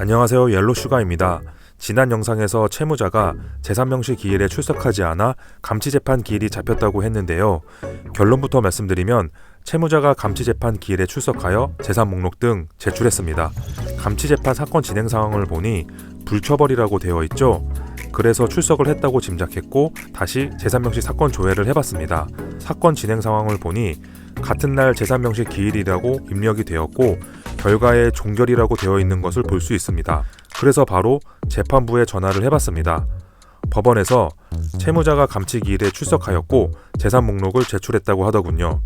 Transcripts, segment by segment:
안녕하세요 옐로슈가입니다. 지난 영상에서 채무자가 제3명시 기일에 출석하지 않아 감치재판 기일이 잡혔다고 했는데요. 결론부터 말씀드리면 채무자가 감치재판 기일에 출석하여 재산 목록 등 제출했습니다. 감치재판 사건 진행 상황을 보니 불처벌이라고 되어 있죠. 그래서 출석을 했다고 짐작했고 다시 제3명시 사건 조회를 해봤습니다. 사건 진행 상황을 보니 같은 날 제3명시 기일이라고 입력이 되었고 결과에 종결이라고 되어 있는 것을 볼 수 있습니다. 그래서 바로 재판부에 전화를 해봤습니다. 법원에서 채무자가 감치 기일에 출석하였고 재산 목록을 제출했다고 하더군요.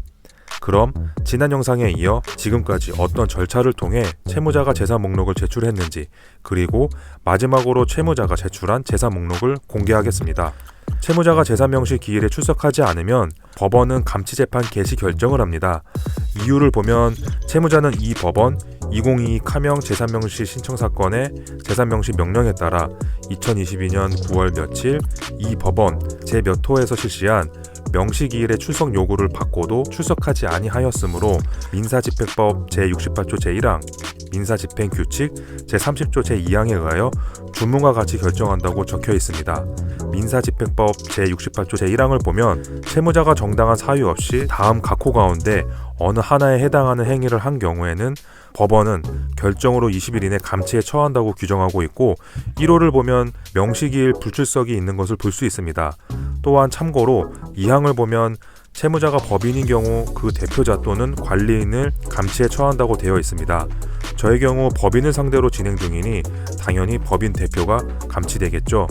그럼 지난 영상에 이어 지금까지 어떤 절차를 통해 채무자가 재산 목록을 제출했는지 그리고 마지막으로 채무자가 제출한 재산 목록을 공개하겠습니다. 채무자가 재산 명시 기일에 출석하지 않으면 법원은 감치 재판 개시 결정을 합니다. 이유를 보면 채무자는 이 법원 2022 카명 재산 명시 신청 사건의 재산 명시 명령에 따라 2022년 9월 며칠 이 법원 제 몇 호에서 실시한 명시기일의 출석 요구를 받고도 출석하지 아니하였으므로 민사집행법 제68조 제1항 민사집행 규칙 제30조 제2항에 의하여 주문과 같이 결정한다고 적혀 있습니다. 민사집행법 제68조 제1항을 보면 채무자가 정당한 사유 없이 다음 각호 가운데 어느 하나에 해당하는 행위를 한 경우에는 법원은 결정으로 20일 이내 감치에 처한다고 규정하고 있고 1호를 보면 명시기일 불출석이 있는 것을 볼 수 있습니다. 또한 참고로 이 항을 보면 채무자가 법인인 경우 그 대표자 또는 관리인을 감치에 처한다고 되어 있습니다. 저의 경우 법인을 상대로 진행 중이니 당연히 법인 대표가 감치되겠죠.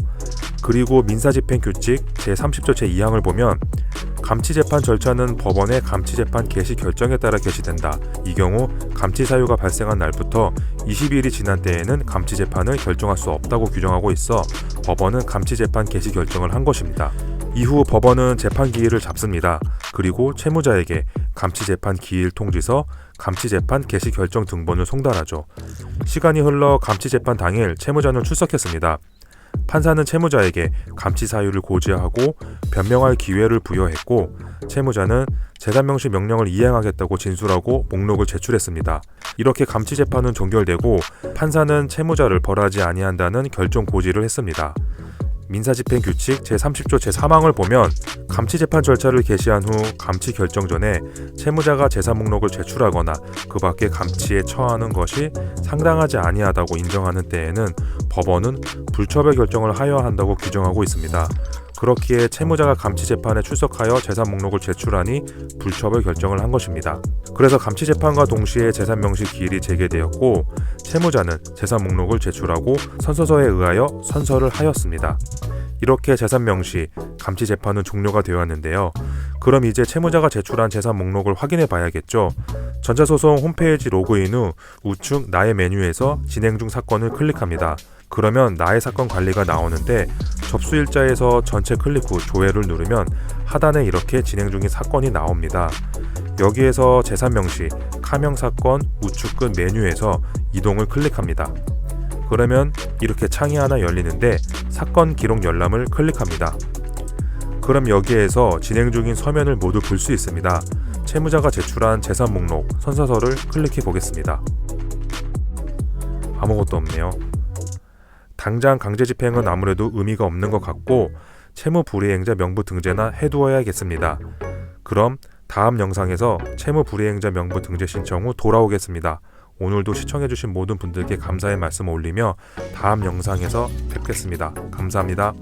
그리고 민사집행규칙 제30조 제2항을 보면 감치재판 절차는 법원의 감치재판 개시 결정에 따라 개시된다. 이 경우 감치 사유가 발생한 날부터 20일이 지난 때에는 감치재판을 결정할 수 없다고 규정하고 있어 법원은 감치재판 개시 결정을 한 것입니다. 이후 법원은 재판 기일을 잡습니다. 그리고 채무자에게 감치 재판 기일 통지서, 감치 재판 개시 결정 등본을 송달하죠. 시간이 흘러 감치 재판 당일 채무자는 출석했습니다. 판사는 채무자에게 감치 사유를 고지하고 변명할 기회를 부여했고 채무자는 재산 명시 명령을 이행하겠다고 진술하고 목록을 제출했습니다. 이렇게 감치 재판은 종결되고 판사는 채무자를 벌하지 아니한다는 결정 고지를 했습니다. 민사집행 규칙 제30조 제3항을 보면 감치 재판 절차를 개시한 후 감치 결정 전에 채무자가 재산 목록을 제출하거나 그 밖에 감치에 처하는 것이 상당하지 아니하다고 인정하는 때에는 법원은 불처벌 결정을 하여야 한다고 규정하고 있습니다. 그렇기에 채무자가 감치 재판에 출석하여 재산 목록을 제출하니 불처벌 결정을 한 것입니다. 그래서 감치 재판과 동시에 재산 명시 기일이 재개되었고 채무자는 재산 목록을 제출하고 선서서에 의하여 선서를 하였습니다. 이렇게 재산 명시, 감치 재판은 종료가 되었는데요. 그럼 이제 채무자가 제출한 재산 목록을 확인해 봐야겠죠. 전자소송 홈페이지 로그인 후 우측 나의 메뉴에서 진행 중 사건을 클릭합니다. 그러면 나의 사건 관리가 나오는데 접수 일자에서 전체 클릭 후 조회를 누르면 하단에 이렇게 진행 중인 사건이 나옵니다. 여기에서 재산 명시, 카명 사건 우측 끝 메뉴에서 이동을 클릭합니다. 그러면 이렇게 창이 하나 열리는데 사건 기록 열람을 클릭합니다. 그럼 여기에서 진행 중인 서면을 모두 볼 수 있습니다. 채무자가 제출한 재산 목록 선서서를 클릭해 보겠습니다. 아무것도 없네요. 당장 강제 집행은 아무래도 의미가 없는 것 같고 채무 불이행자 명부 등재나 해두어야겠습니다. 그럼 다음 영상에서 채무 불이행자 명부 등재 신청 후 돌아오겠습니다. 오늘도 시청해주신 모든 분들께 감사의 말씀 을 올리며 다음 영상에서 뵙겠습니다. 감사합니다.